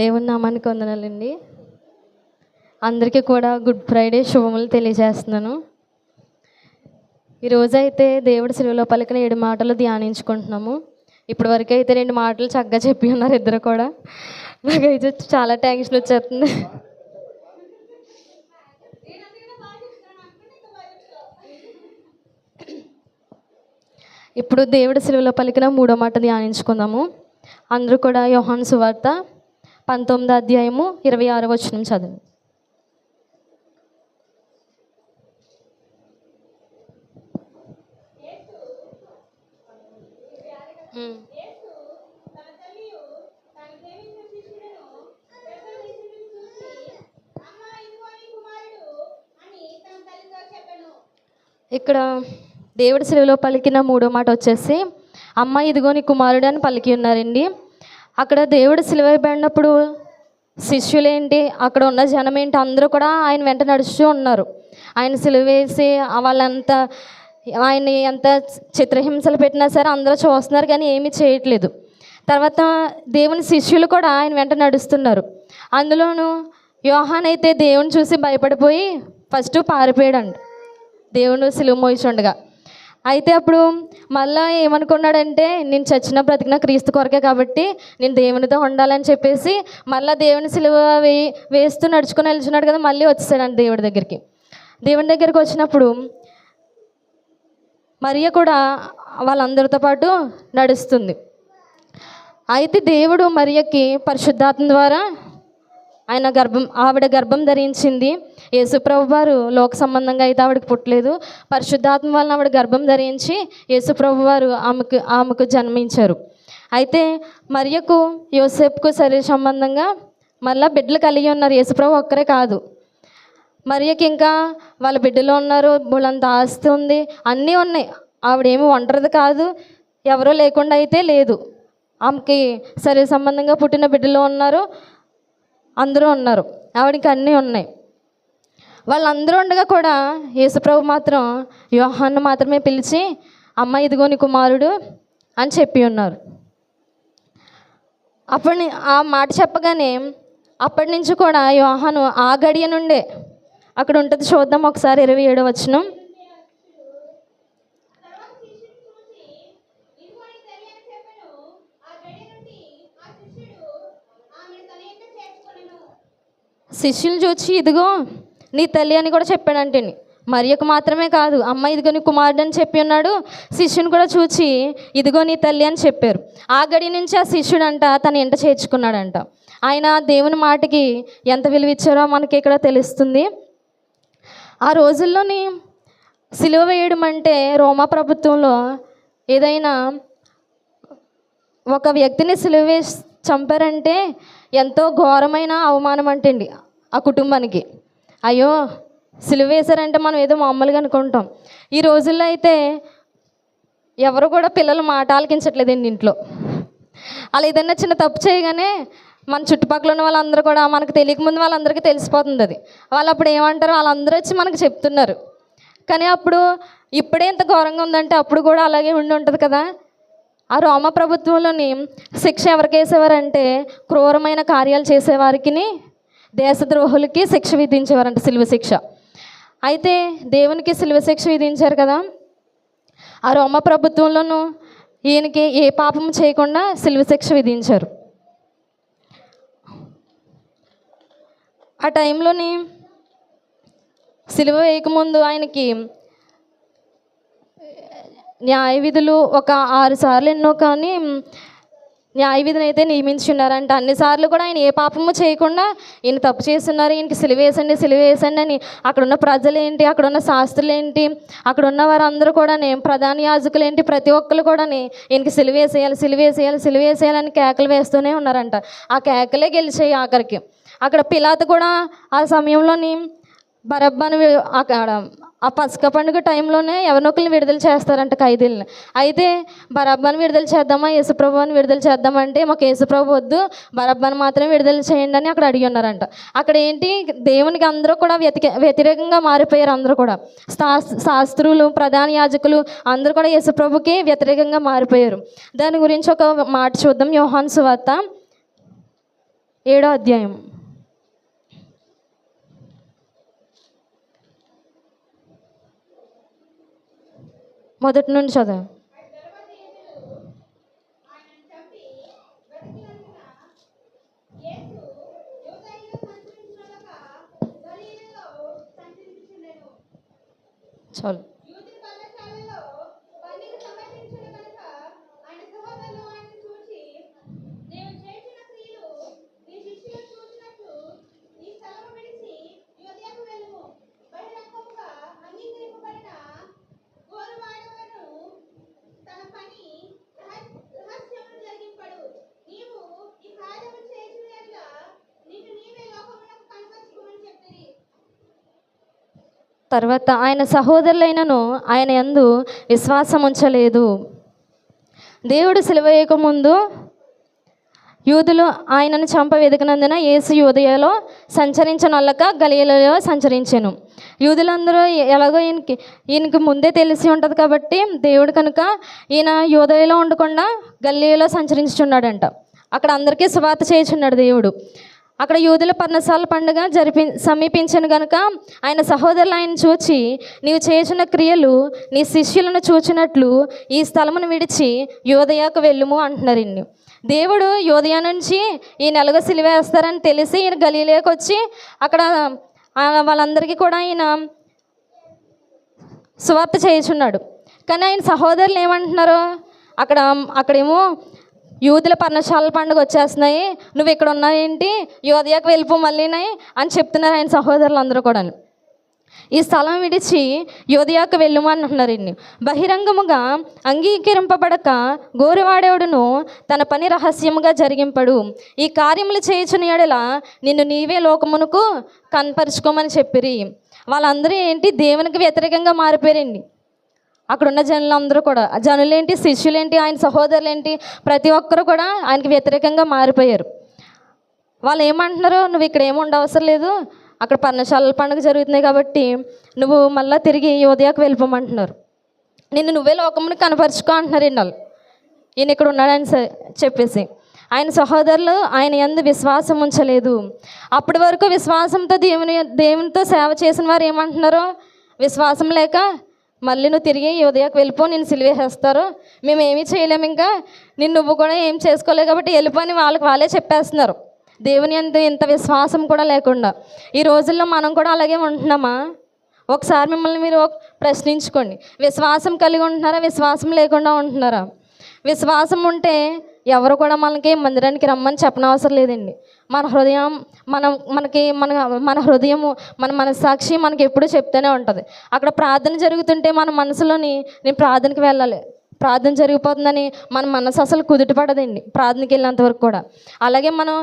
దేవుని నామానికి వందనాలండి. అందరికీ కూడా గుడ్ ఫ్రైడే శుభములు తెలియజేస్తున్నాను. ఈరోజు అయితే దేవుడి సెలవులో పలికిన ఏడు మాటలు ధ్యానించుకుంటున్నాము. ఇప్పటి వరకు అయితే రెండు మాటలు చక్కగా చెప్పి ఉన్నారు ఇద్దరు కూడా. నాకైతే చాలా టెన్షన్ వచ్చేస్తుంది. ఇప్పుడు దేవుడి సెలవులో పలికిన మూడో మాట ధ్యానించుకుందాము. అందరూ కూడా యోహాన్ సువార్త పంతొమ్మిదో అధ్యాయము ఇరవై ఆరో వచనం చదువు. ఇక్కడ దేవుడి సెలవులో పలికిన మూడో మాట వచ్చేసి అమ్మ ఇదిగో నీ కుమారుడు అని పలికి ఉన్నారండి అక్కడ దేవుడు సిలువైపోయినప్పుడు శిష్యులేంటి? అక్కడ ఉన్న జనం ఏంటి అందరూ కూడా ఆయన వెంట నడుస్తూ ఉన్నారు. ఆయన సిలువేసి వాళ్ళంతా ఆయన్ని ఎంత చిత్రహింసలు పెట్టినా సరే అందరూ చూస్తున్నారు కానీ ఏమీ చేయట్లేదు. తర్వాత దేవుని శిష్యులు కూడా ఆయన వెంట నడుస్తున్నారు. అందులోనూ యోహాన్ అయితే దేవుని చూసి భయపడిపోయి ఫస్ట్ పారిపోయాడంట. దేవుడు సిలువ మోయిచుండగా. అయితే అప్పుడు మళ్ళా ఏమనుకున్నాడంటే నేను చచ్చిన బ్రతికిన క్రీస్తు కొరకే కాబట్టి నేను దేవునితో ఉండాలని చెప్పేసి మళ్ళీ దేవుని సిలువ వే వేస్తూ నడుచుకుని వెళ్తున్నాడు కదా మళ్ళీ వచ్చేసాడు దేవుడి దగ్గరికి. దేవుని దగ్గరికి వచ్చినప్పుడు మరియ కూడా వాళ్ళందరితో పాటు నడుస్తుంది. అయితే దేవుడు మరియకి పరిశుద్ధాత్మ ద్వారా ఆయన గర్భం ఆవిడ గర్భం ధరించింది. యేసుప్రభు వారు లోక సంబంధంగా అయితే ఆవిడకి పుట్టలేదు. పరిశుద్ధాత్మ వలన ఆవిడ గర్భం ధరించి యేసుప్రభు వారు ఆమెకు ఆమెకు జన్మించారు. అయితే మరియకు యోసేపుకు శరీర సంబంధంగా మళ్ళీ బిడ్డలు కలిగి ఉన్నారు. యేసుప్రభు ఒక్కరే కాదు. మరియకి ఇంకా వాళ్ళ బిడ్డలు ఉన్నారు. బులంత ఆస్తి ఉంది. అన్నీ ఉన్నాయి. ఆవిడేమి ఒంటరిది కాదు. ఎవరో లేకుండా అయితే లేదు. ఆమెకి శరీర సంబంధంగా పుట్టిన బిడ్డలు ఉన్నారు. అందరూ ఉన్నారు. ఆవిడకి అన్నీ ఉన్నాయి. వాళ్ళందరూ ఉండగా కూడా యేసుప్రభు మాత్రం యోహాన్ను మాత్రమే పిలిచి అమ్మ ఇదిగో నీ కుమారుడు అని చెప్పి ఉన్నారు. అప్పటి ఆ మాట చెప్పగానే అప్పటి నుంచి కూడా యోహాను ఆ గడియ నుండే అక్కడ ఉంటుంది చూద్దాం ఒకసారి ఇరవై ఏడు వచ్చినాం శిష్యులు చూచి ఇదిగో నీ తల్లి అని కూడా చెప్పాడంటే మరియకు మాత్రమే కాదు అమ్మ ఇదిగో నీ కుమారుడు అని చెప్పి ఉన్నాడు. శిష్యుని కూడా చూచి ఇదిగో నీ తల్లి అని చెప్పారు. ఆ గడి నుంచి ఆ శిష్యుడంట తన ఇంట చేర్చుకున్నాడంట. ఆయన దేవుని మాటకి ఎంత విలువ ఇచ్చారో మనకి ఇక్కడ తెలుస్తుంది. ఆ రోజుల్లోని సిలువ వేయడం అంటే రోమా ప్రభుత్వంలో ఏదైనా ఒక వ్యక్తిని సిలువ వేసి చంపారంటే ఎంతో ఘోరమైన అవమానం అంటండి ఆ కుటుంబానికి. అయ్యో సిలువ వేశారంటే మనం ఏదో మామూలుగా అనుకుంటాం. ఈ రోజుల్లో అయితే ఎవరు కూడా పిల్లలు మాట ఆలకించట్లేదండి ఇంట్లో. అలా ఏదైనా చిన్న తప్పు చేయగానే మన చుట్టుపక్కల ఉన్న వాళ్ళందరూ కూడా మనకు తెలియక ముందు వాళ్ళందరికీ తెలిసిపోతుంది అది. వాళ్ళు అప్పుడు ఏమంటారు వాళ్ళందరూ వచ్చి మనకు చెప్తున్నారు. కానీ అప్పుడు ఇప్పుడే ఇంత ఘోరంగా ఉందంటే అప్పుడు కూడా అలాగే ఉండి ఉంటుంది కదా. ఆ రోమ ప్రభుత్వంలోని శిక్ష ఎవరికి వేసేవారంటే క్రూరమైన కార్యాలు చేసేవారికి దేశద్రోహులకి శిక్ష విధించేవారంట సిలువ శిక్ష. అయితే దేవునికి సిలువ శిక్ష విధించారు కదా. ఆ రోమ ప్రభుత్వంలోనూ ఈయనకి ఏ పాపం చేయకుండా సిలువ శిక్ష విధించారు. ఆ టైంలోని సిలువ వేయకముందు ఆయనకి న్యాయ విధులు ఒక ఆరు సార్లు ఎన్నో కానీ న్యాయ విధిని అయితే నియమించున్నారంట అన్నిసార్లు కూడా ఆయన ఏ పాపము చేయకుండా ఈయన తప్పు చేస్తున్నారు ఈయనకి సిలివేసండి సిలివేసండి అని. అక్కడున్న ప్రజలేంటి అక్కడున్న శాస్త్రులు ఏంటి అక్కడున్న వారందరూ కూడా ప్రధాన యాజకులు ఏంటి ప్రతి ఒక్కరు కూడా ఈయనకి సిలివేసేయాలి సిలివేసేయాలి సిలివేసేయాలని కేకలు వేస్తూనే ఉన్నారంట. ఆ కేకలే గెలిచాయి ఆఖరికి. అక్కడ పిలాత్ కూడా ఆ సమయంలోని బరబ్బాను అక్కడ ఆ పసక పండుగ టైంలోనే ఎవరినొకరిని విడుదల చేస్తారంట ఖైదీలని. అయితే బరబ్బాను విడుదల చేద్దామా యేసుప్రభుని విడుదల చేద్దామంటే మాకు యేసుప్రభు వద్దు బరబ్బను మాత్రమే విడుదల చేయండి అని అక్కడ అడిగి ఉన్నారంట. అక్కడ ఏంటి? దేవునికి అందరూ కూడా వ్యతిక వ్యతిరేకంగా మారిపోయారు అందరూ కూడా. శాస్త్రులు ప్రధాన యాజకులు అందరూ కూడా యేసుప్రభుకి వ్యతిరేకంగా మారిపోయారు. దాని గురించి ఒక మాట చూద్దాం యోహాన్ సువార్త ఏడో అధ్యాయం. మొదటి నుండి చదవం. చాలు యూదుల పర్ణశాలలో పల్లికి సమర్పించిన కనుక ఆయన సహోదరులు ఆయనను చూచి, "నీవు చేసిన క్రియలు నీ శిష్యులు చూచినట్లు ఈ స్థలము విడిచి యూదయకు వెళ్ళుము. బహిరంగముగా అంగీకరింపబడిన గోరువాడవను తన పని రహస్- రహస్యమును జరిగింపడు. నీవు ఈ కార్యము చేసిన యెడల నిన్ను నీవే లోకమునకు కనపరచుకోమని చెప్పిరి తర్వాత ఆయన సహోదరులైనను ఆయన ఎందు విశ్వాసం ఉంచలేదు. దేవుడు సిలువ ముందు యూదులు ఆయనను చంప వెతికినందున యేసు యూదయలో సంచరించనొల్లక గలియలలో సంచరించాను. యూదులందరూ ఎలాగో ఈయనకి ఈయనకి ముందే తెలిసి ఉంటుంది కాబట్టి దేవుడు కనుక ఈయన యూదయలో ఉండకుండా గల్లీలో సంచరించుచున్నాడంట. అక్కడ అందరికీ సువార్త చేయుచున్నాడు దేవుడు. అక్కడ యూదుల పర్ణశాల పండుగ జరిపి సమీపించను గనుక ఆయన సహోదరులు ఆయన చూచి నీవు చేసిన క్రియలు నీ శిష్యులను చూచినట్లు ఈ స్థలమును విడిచి యోదయాకు వెళ్ళుము అంటున్నారు ఇన్ని దేవుడు యోదయ నుంచి ఈ నెలగ సిలివేస్తారని తెలిసి ఈయన గలీలేకి వచ్చి అక్కడ వాళ్ళందరికీ కూడా ఈయన సువార్త చేయుచున్నాడు. కానీ ఆయన సహోదరులు ఏమంటున్నారు అక్కడ అక్కడేమో యూదుల పర్ణశాల పండుగ వచ్చేస్తున్నాయి. నువ్వు ఇక్కడ ఉన్నావేంటి యోధయాకు వెళ్ళిపో మళ్ళీనాయి అని చెప్తున్నారు ఆయన సహోదరులు అందరూ కూడా ఈ స్థలం విడిచి యోధయాకు వెళ్ళుమని అంటున్నారు ఇన్ని. బహిరంగముగా అంగీకరింపబడక గోరువాడేవుడును తన పని రహస్యముగా జరిగింపడు. ఈ కార్యములు చేయుచుని ఎడల నిన్ను నీవే లోకమునకు కనపరుచుకోమని చెప్పిరి. వాళ్ళందరూ ఏంటి? దేవునికి వ్యతిరేకంగా మారిపోయారండి అక్కడ ఉన్న జనులందరూ కూడా. జనులేంటి శిష్యులేంటి ఆయన సహోదరులేంటి ప్రతి ఒక్కరు కూడా ఆయనకి వ్యతిరేకంగా మారిపోయారు. వాళ్ళు ఏమంటున్నారు నువ్వు ఇక్కడ ఏమి ఉండవసరం లేదు. అక్కడ పర్ణశాలల పండుగ జరుగుతున్నాయి కాబట్టి నువ్వు మళ్ళీ తిరిగి యోధయాకు వెళ్ళిపోమంటున్నారు. నిన్ను నువ్వే లోకమును కనపరుచుకో అంటున్నారు వాళ్ళు. ఈయన ఇక్కడ ఉన్నాడని చెప్పేసి. ఆయన సహోదరులు ఆయన ఎందు విశ్వాసం ఉంచలేదు. అప్పటి వరకు విశ్వాసంతో దేవుని దేవునితో సేవ చేసిన వారు ఏమంటున్నారు విశ్వాసం లేక మళ్ళీ నువ్వు తిరిగి ఉదయకు వెళ్ళిపో నేను సిలివేసేస్తారు మేము ఏమీ చేయలేము ఇంకా. నిన్ను నువ్వు కూడా ఏం చేసుకోలేవు కాబట్టి వెళ్ళిపోని వాళ్ళకి వాళ్ళే చెప్పేస్తున్నారు. దేవుని అంత ఇంత విశ్వాసం కూడా లేకుండా. ఈ రోజుల్లో మనం కూడా అలాగే ఉంటున్నామా? ఒకసారి మిమ్మల్ని మీరు ప్రశ్నించుకోండి. విశ్వాసం కలిగి ఉంటున్నారా? విశ్వాసం లేకుండా ఉంటున్నారా? విశ్వాసం ఉంటే ఎవరు కూడా మనకి మందిరానికి రమ్మని చెప్పనవసరం లేదండి. మన హృదయం మనం మనకి మన మన హృదయము మన మనస్సాక్షి మనకి ఎప్పుడూ చెప్తూనే ఉంటుంది. అక్కడ ప్రార్థన జరుగుతుంటే మన మనసులోని నేను ప్రార్థనకి వెళ్ళాలి. ప్రార్థన జరిగిపోతుందని మన మనసు అసలు కుదుట పడదండి ప్రార్థనకి వెళ్ళేంత వరకు కూడా. అలాగే మనం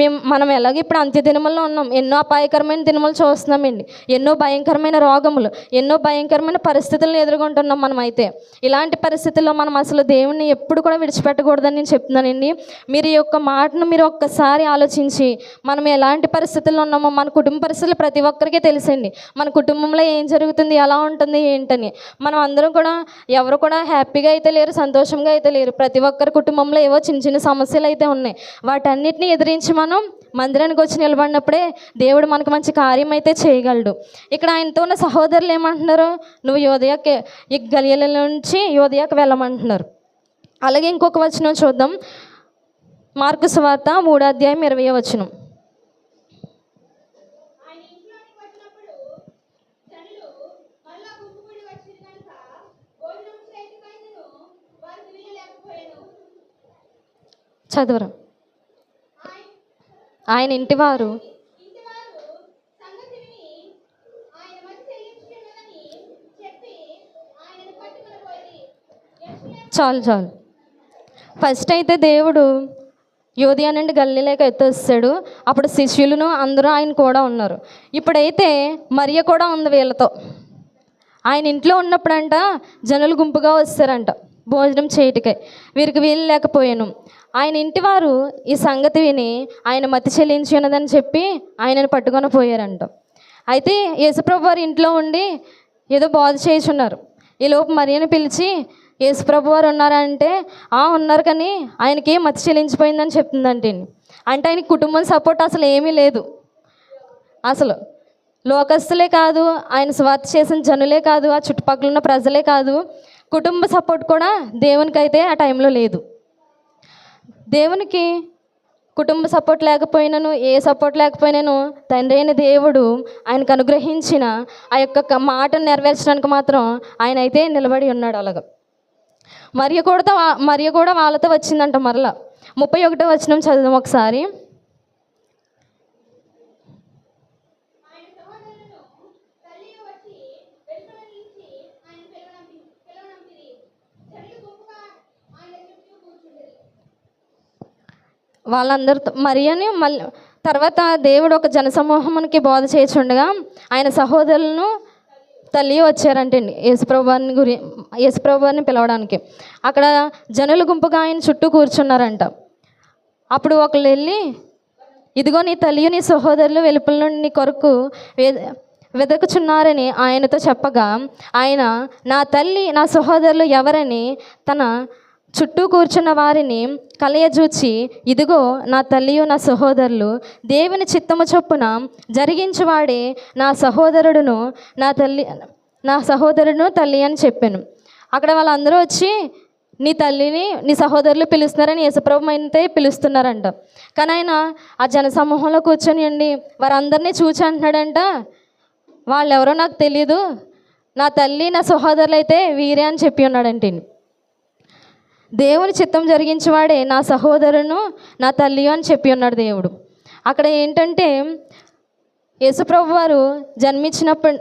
మేము మనం ఎలాగ ఇప్పుడు అంత్య దినముల్లో ఉన్నాం. ఎన్నో అపాయకరమైన దినములు చూస్తున్నామండి. ఎన్నో భయంకరమైన రోగములు ఎన్నో భయంకరమైన పరిస్థితులను ఎదుర్కొంటున్నాం మనం అయితే ఇలాంటి పరిస్థితుల్లో మనం అసలు దేవుణ్ణి ఎప్పుడు కూడా విడిచిపెట్టకూడదని నేను చెప్తున్నానండి. మీరు ఈ యొక్క మాటను మీరు ఒక్కసారి ఆలోచించి మనం ఎలాంటి పరిస్థితుల్లో ఉన్నామో మన కుటుంబ పరిస్థితులు ప్రతి ఒక్కరికి తెలుసండి. మన కుటుంబంలో ఏం జరుగుతుంది ఎలా ఉంటుంది ఏంటని. మనం అందరం కూడా ఎవరు కూడా హ్యాపీగా అయితే అయితే లేరు సంతోషంగా అయితే లేరు. ప్రతి ఒక్కరి కుటుంబంలో ఏవో చిన్న చిన్న సమస్యలు అయితే ఉన్నాయి. వాటన్నిటిని ఎదిరించి మనం మందిరానికి వచ్చి నిలబడినప్పుడే దేవుడు మనకు మంచి కార్యం అయితే చేయగలడు. ఇక్కడ ఆయనతో ఉన్న సహోదరులు ఏమంటున్నారు? నువ్వు యోదయాకి ఈ గలియల నుంచి యోదయాకి వెళ్ళమంటున్నారు. అలాగే ఇంకొక వచనం చూద్దాం. మార్కు సువార్త మూడో అధ్యాయం ఇరవై వచనం ఆయన ఇంట్లోనికి వచ్చినప్పుడు జనులు మళ్ళా గుంపుకూడి వచ్చింది కనుక భోజనం చేయటకైనను వారికి వీయలేకపోయాను చదవరు. ఆయన ఇంటివారు. చాలు చాలు. ఫస్ట్ అయితే దేవుడు యోధియా నుండి గల్లీలేక ఎత్తేస్తాడు అప్పుడు శిష్యులను అందరూ ఆయన కూడా ఉన్నారు. ఇప్పుడైతే మరియ కూడా ఉంది వీళ్ళతో. ఆయన ఇంట్లో ఉన్నప్పుడంట జనులు గుంపుగా వస్తారంట. భోజనం చేయటికై. వీరికి వీలు లేకపోయాను. ఆయన ఇంటివారు ఈ సంగతి విని ఆయన మతి చెల్లించి ఉన్నదని చెప్పి ఆయనను పట్టుకొని పోయారంట. అయితే యేసుప్రభు వారి ఇంట్లో ఉండి ఏదో బోధ చేయుచున్నారు. ఈలోపు మరియను పిలిచి యేసుప్రభు వారు ఉన్నారంటే ఆ ఉన్నారు కానీ ఆయనకి మతి చెల్లించిపోయిందని చెప్తుందంటే అంటే ఆయన కుటుంబం సపోర్ట్ అసలు ఏమీ లేదు. అసలు లోకస్తులే కాదు ఆయన స్వార్థ చేసిన జనులే కాదు ఆ చుట్టుపక్కల ఉన్న ప్రజలే కాదు కుటుంబ సపోర్ట్ కూడా దేవునికి అయితే ఆ టైంలో లేదు. దేవునికి కుటుంబ సపోర్ట్ లేకపోయినను ఏ సపోర్ట్ లేకపోయినాను తండ్రి అయిన దేవుడు ఆయనకు అనుగ్రహించిన ఆ యొక్క మాటను నెరవేర్చడానికి మాత్రం ఆయన అయితే నిలబడి ఉన్నాడు అలాగ. మరియు కూడా మరియు కూడా వాళ్ళతో వచ్చిందంట మరలా. ముప్పై ఒకటో వచనం చదువుదాం ఒకసారి ఆయన సహోదరులను తల్లి వచ్చి వెలుపల నుంచి ఆయన పిలవనంపి పిలవనంపిరి జనులు గుంపుగా ఆయన చుట్టూ కూర్చుండేది వాళ్ళందరితో మరియని మళ్ళీ తర్వాత దేవుడు ఒక జనసమూహమునికి బోధ చేచుండగా ఆయన సహోదరులను తల్లి వచ్చారంటండి యేసుప్రభుని గురి యేసుప్రభుని పిలవడానికి. అక్కడ జనుల గుంపుగా ఆయన చుట్టూ కూర్చున్నారంట. అప్పుడు ఒకళ్ళు వెళ్ళి ఇదిగో నీ తల్లి నీ సహోదరులు వెలుపల నుండి నీ కొరకు వె- వెదకుచున్నారని ఆయనతో చెప్పగా ఆయన నా తల్లి నా సహోదరులు ఎవరని తన చుట్టూ కూర్చున్న వారిని కలయజూచి ఇదిగో నా తల్లియు నా సహోదరులు దేవుని చిత్తము చొప్పున జరిగించువాడే నా సహోదరుడును నా తల్లి నా సహోదరుడును తల్లి అని చెప్పాను. అక్కడ వాళ్ళందరూ వచ్చి నీ తల్లిని నీ సహోదరులు పిలుస్తున్నారని యేసుప్రభు అయితే పిలుస్తున్నారంట. కానీ ఆయన ఆ జనసమూహంలో కూర్చొని అండి వారందరినీ చూచి అంటున్నాడంట వాళ్ళెవరో నాకు తెలియదు నా తల్లి నా సహోదరులు అయితే వీరే అని చెప్పి ఉన్నాడంటే దేవుని చిత్తం జరిగించేవాడే నా సహోదరును నా తల్లి అని చెప్పి ఉన్నాడు దేవుడు. అక్కడ ఏంటంటే యేసుప్రభు వారు జన్మించినప్పటి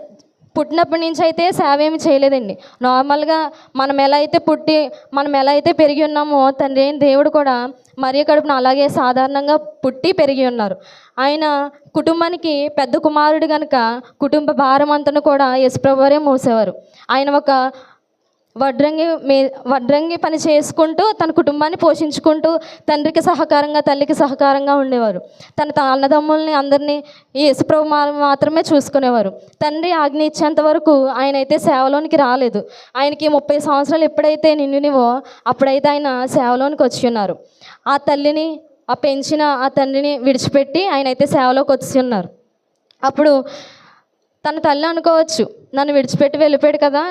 పుట్టినప్పటి నుంచి అయితే సేవ ఏమి చేయలేదండి. నార్మల్గా మనం ఎలా అయితే పుట్టి మనం ఎలా అయితే పెరిగి ఉన్నామో తండ్రి అయిన దేవుడు కూడా మరి కడుపున అలాగే సాధారణంగా పుట్టి పెరిగి ఉన్నారు. ఆయన కుటుంబానికి పెద్ద కుమారుడు కనుక కుటుంబ భారం అంతను కూడా యేసుప్రభు వారే మోసేవారు. ఆయన ఒక వడ్రంగి మీ వడ్రంగి పని చేసుకుంటూ తన కుటుంబాన్ని పోషించుకుంటూ తండ్రికి సహకారంగా తల్లికి సహకారంగా ఉండేవారు. తన అన్నదమ్ముల్ని అందరినీ ఈ యేసుప్రభు మాత్రమే చూసుకునేవారు. తండ్రి ఆజ్ఞ ఇచ్చేంత వరకు ఆయన అయితే సేవలోనికి రాలేదు. ఆయనకి ముప్పై సంవత్సరాలు ఎప్పుడైతే నిండినివో అప్పుడైతే ఆయన సేవలోనికి వచ్చి ఉన్నారు. ఆ తల్లిని ఆ పెంచిన ఆ తండ్రిని విడిచిపెట్టి ఆయన అయితే సేవలోకి వచ్చి ఉన్నారు. అప్పుడు తన తల్లి అనుకోవచ్చు నన్ను విడిచిపెట్టి వెళ్ళిపోయాడు కదా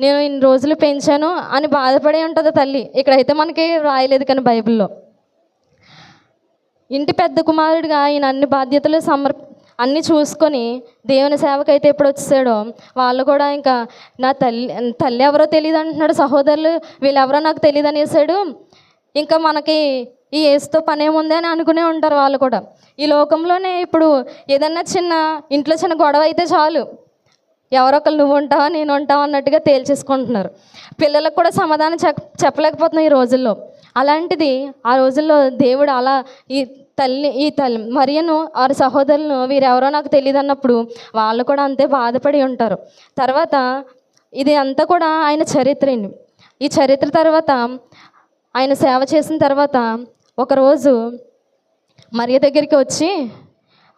నేను ఇన్ని రోజులు పెంచాను అని బాధపడే ఉంటుంది తల్లి. ఇక్కడైతే మనకి రాయలేదు కానీ బైబిల్లో. ఇంటి పెద్ద కుమారుడిగా ఆయన అన్ని బాధ్యతలు సమర్ అన్నీ చూసుకొని దేవుని సేవకైతే ఎప్పుడు వచ్చేసాడో వాళ్ళు కూడా ఇంకా నా తల్లి తల్లి ఎవరో తెలియదు అంటున్నాడు సహోదరులు వీళ్ళెవరో నాకు తెలియదు అనేసాడు. ఇంకా మనకి ఈ ఏసుతో పనేముంది అని అనుకునే ఉంటారు వాళ్ళు కూడా. ఈ లోకంలోనే ఇప్పుడు ఏదన్నా చిన్న ఇంట్లో చిన్న గొడవ అయితే చాలు. ఎవరొకరు నువ్వు ఉంటావా నేను ఉంటావా అన్నట్టుగా తేల్చేసుకుంటున్నారు. పిల్లలకు కూడా సమాధానం చెప్ప చెప్పలేకపోతున్నాం ఈ రోజుల్లో. అలాంటిది ఆ రోజుల్లో దేవుడు అలా ఈ తల్లి ఈ తల్లి మరియను వారి సహోదరులను వీరెవరో నాకు తెలియదు అన్నప్పుడు వాళ్ళు కూడా అంతే బాధపడి ఉంటారు. తర్వాత ఇది అంతా కూడా ఆయన చరిత్ర అండి. ఈ చరిత్ర తర్వాత ఆయన సేవ చేసిన తర్వాత ఒకరోజు మరియ దగ్గరికి వచ్చి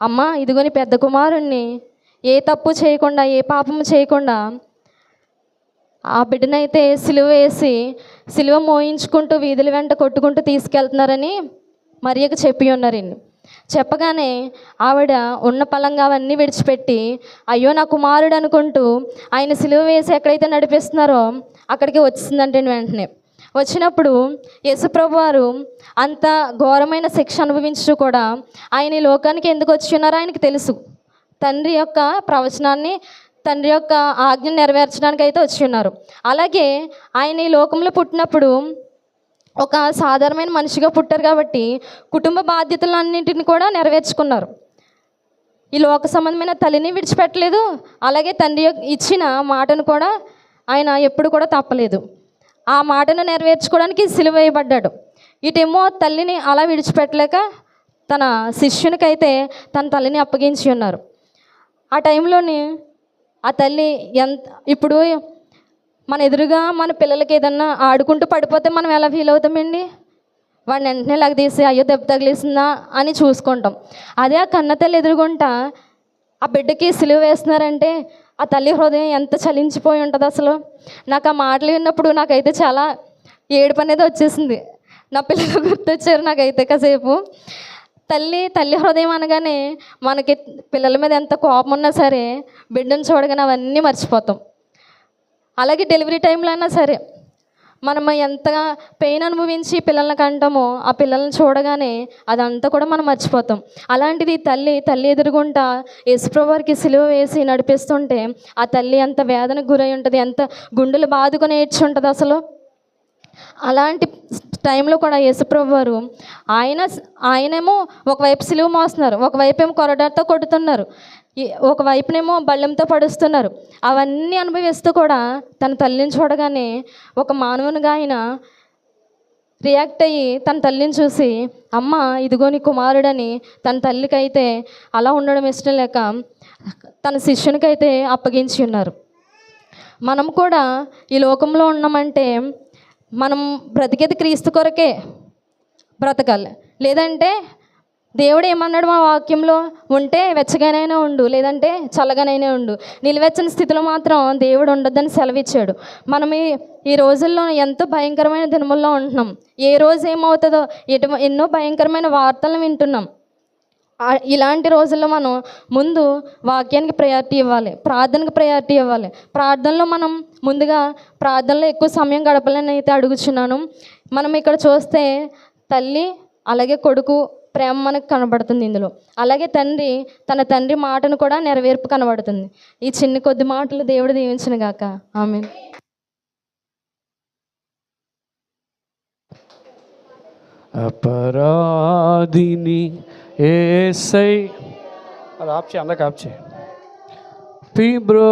అమ్మ ఇదిగోని పెద్ద కుమారుణ్ణి ఏ తప్పు చేయకుండా ఏ పాపము చేయకుండా ఆ బిడ్డనైతే సిలువ వేసి సిలువ మోయించుకుంటూ వీధుల వెంట కొట్టుకుంటూ తీసుకెళ్తున్నారని మరియకు చెప్పి ఉన్నారండి చెప్పగానే ఆవిడ ఉన్న పలంగా అవన్నీ విడిచిపెట్టి అయ్యో నా కుమారుడు అనుకుంటూ ఆయన సిలువ వేసి ఎక్కడైతే నడిపిస్తున్నారో అక్కడికి వచ్చిందంటే వెంటనే. వచ్చినప్పుడు యేసుప్రభు వారు అంత ఘోరమైన శిక్ష అనుభవించు కూడా ఆయన ఈ లోకానికి ఎందుకు వచ్చి ఉన్నారో ఆయనకి తెలుసు. తండ్రి యొక్క ప్రవచనాన్ని తండ్రి యొక్క ఆజ్ఞ నెరవేర్చడానికి అయితే వచ్చి ఉన్నారు. అలాగే ఆయన ఈ లోకంలో పుట్టినప్పుడు ఒక సాధారణమైన మనిషిగా పుట్టారు కాబట్టి కుటుంబ బాధ్యతలన్నింటిని కూడా నెరవేర్చుకున్నారు. ఈ లోక సంబంధమైన తల్లిని విడిచిపెట్టలేదు అలాగే తండ్రి యొక్క ఇచ్చిన మాటను కూడా ఆయన ఎప్పుడు కూడా తప్పలేదు. ఆ మాటను నెరవేర్చుకోవడానికి సిలువ వేయబడ్డాడు ఇటేమో తల్లిని అలా విడిచిపెట్టలేక తన శిష్యునికైతే తన తల్లిని అప్పగించి ఉన్నారు. ఆ టైంలోని ఆ తల్లి ఎంత ఇప్పుడు మన ఎదురుగా మన పిల్లలకి ఏదన్నా ఆడుకుంటూ పడిపోతే మనం ఎలా ఫీల్ అవుతామండి? వాడిని వెంటనే లాగ తీసి అయ్యో దెబ్బ తగిలేసిందా? అని చూసుకుంటాం. అదే ఆ కన్నతల్లి ఎదురుగుంటా ఆ బిడ్డకి సిలువ వేస్తున్నారంటే ఆ తల్లి హృదయం ఎంత చలించిపోయి ఉంటుంది అసలు? నాకు ఆ మాటలు విన్నప్పుడు నాకైతే చాలా ఏడుపు అనేది వచ్చేసింది. నా పిల్లలు గుర్తొచ్చారు నాకైతే కాసేపు. తల్లి తల్లి హృదయం అనగానే మనకి పిల్లల మీద ఎంత కోపం ఉన్నా సరే బిడ్డను చూడగానే అవన్నీ మర్చిపోతాం. అలాగే డెలివరీ టైంలో అయినా సరే మనం ఎంతగా పెయిన్ అనుభవించి పిల్లల్ని కంటామో ఆ పిల్లల్ని చూడగానే అదంతా కూడా మనం మర్చిపోతాం. అలాంటిది తల్లి తల్లి ఎదురుగుంటా యేసుప్రభువారికి సిలువ వేసి నడిపిస్తుంటే ఆ తల్లి ఎంత వేదనకు గురై ఉంటుంది ఎంత గుండెలు బాదుకొని ఏడ్చి ఉంటుంది అసలు? అలాంటి టైంలో కూడా యేసుప్రభు వారు ఆయన ఆయనేమో ఒకవైపు సిలువ మోస్తున్నారు ఒకవైపు ఏమో కొరడాతో కొడుతున్నారు ఒకవైపునేమో బళ్ళెంతో పడుస్తున్నారు. అవన్నీ అనుభవిస్తూ కూడా తన తల్లిని చూడగానే ఒక మానవునిగా ఆయన రియాక్ట్ అయ్యి తన తల్లిని చూసి అమ్మ ఇదిగో నీ కుమారుడని తన తల్లికైతే అలా ఉండడం ఇష్టం లేక తన శిష్యునికైతే అప్పగించి ఉన్నారు. మనం కూడా ఈ లోకంలో ఉన్నామంటే మనం బ్రతికేది క్రీస్తు కొరకే బ్రతకాలి. లేదంటే దేవుడు ఏమన్నాడు మా వాక్యంలో? ఉంటే వెచ్చగానైనా ఉండు లేదంటే చల్లగానైనా ఉండు. నిలువెచ్చని స్థితిలో మాత్రం దేవుడు ఉండొద్దని సెలవిచ్చాడు. మనం ఈ ఈ రోజుల్లో ఎంతో భయంకరమైన దినముల్లో ఉంటున్నాం. ఏ రోజు ఏమవుతుందో ఎటు ఎన్నో భయంకరమైన వార్తలను వింటున్నాం. ఇలాంటి రోజుల్లో మనం ముందు వాక్యానికి ప్రయారిటీ ఇవ్వాలి ప్రార్థనకు ప్రయారిటీ ఇవ్వాలి. ప్రార్థనలో మనం ముందుగా ప్రార్థనలో ఎక్కువ సమయం గడపాలని అయితే అడుగుచున్నాను. మనం ఇక్కడ చూస్తే తల్లి అలాగే కొడుకు ప్రేమ మనకు కనబడుతుంది ఇందులో. అలాగే తండ్రి తన తండ్రి మాటను కూడా నెరవేర్పు కనబడుతుంది. ఈ చిన్ని కొద్ది మాటలు దేవుడు దీవించిన గాక. ఆమె అపరాధిని ఏసై అది ఆప్చే అందరికి ఆప్చే పీ బ్రో